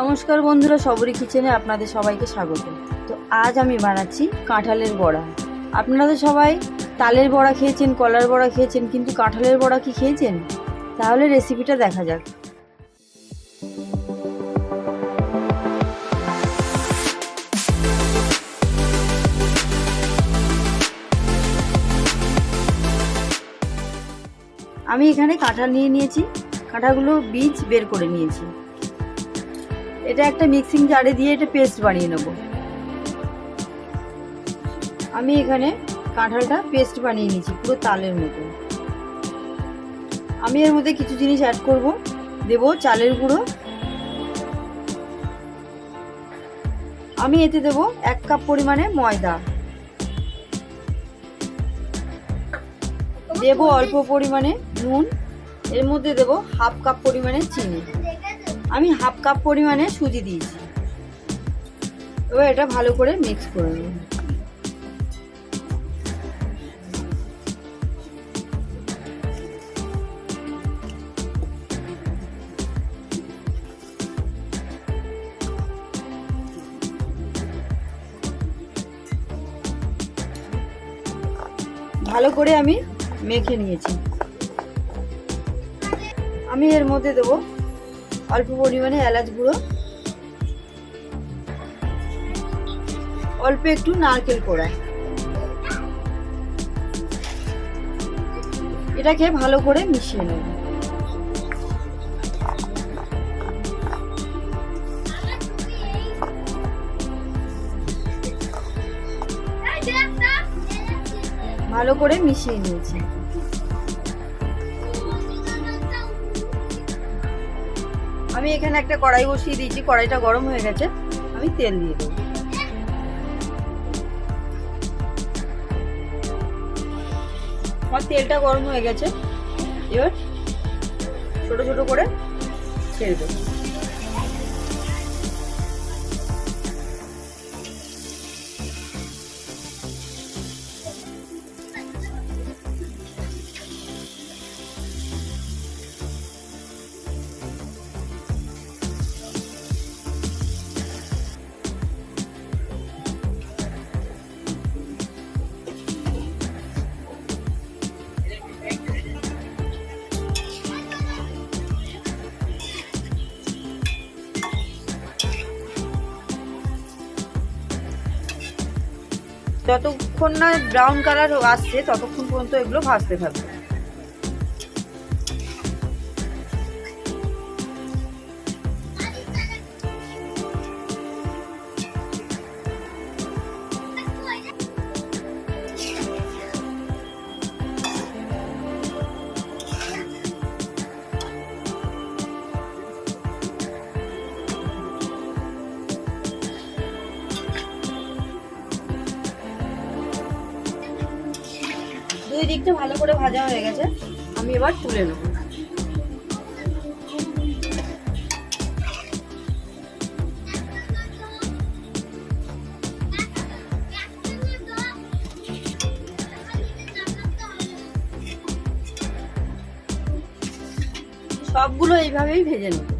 নমস্কার বন্ধুরা, সবরি কিচেনে আপনাদের সবাইকে স্বাগত। তো আজ আমি বানাচ্ছি কাঁঠালের বড়া। আপনারা সবাই তালের বড়া খেয়েছেন, কলার বড়া খেয়েছেন, কিন্তু কাঁঠালের বড়া কি খেয়েছেন? তাহলে রেসিপিটা দেখা যাক। আমি এখানে কাঁঠাল নিয়ে নিয়েছি। কাঁঠালগুলো বীজ বের করে নিয়েছি। এটা একটা মিক্সিং জারে দিয়ে এটা পেস্ট বানিয়ে নেব। আমি এখানে কাঁঠালটা পেস্ট বানিয়ে নিয়েছি, পুরো তালের মতো। আমি এর মধ্যে কিছু জিনিস অ্যাড করব, দেব চালের গুঁড়ো। আমি এতে দেব এক কাপ পরিমাণে ময়দা। দেব অল্প পরিমাণে নুন, এর মধ্যে দেব হাফ কাপ পরিমাণে চিনি। আমি হাফ কাপ পরিমাণে সুজি দিয়েছি। এবার এটা ভালো করে মিক্স করে নেব। ভালো করে আমি মেখে নিয়েছি। আমি এর মধ্যে দেবো অল্প পরিমাণে এলাচ গুঁড়ো। অল্প একটু নারকেল কোড়া। এটাকে ভালো করে মিশিয়ে নেব। ভালো করে মিশিয়ে নিয়েছি। আমি এখানে একটা কড়াই বসিয়ে দিয়েছি, কড়াইটা গরম হয়ে গেছে। আমি তেল দিয়ে দেবো। আমার তেলটা গরম হয়ে গেছে। এবার ছোট ছোট করে ছেড়ে দেবো। যতক্ষণ না ব্রাউন কালার আসছে ততক্ষণ পর্যন্ত এগুলো ভাজতে থাকবে। দুই দিকটা ভালো করে ভাজা হয়ে গেছে। আমি এবার তুলে নেব। সবগুলো এইভাবেই ভেজে নেব।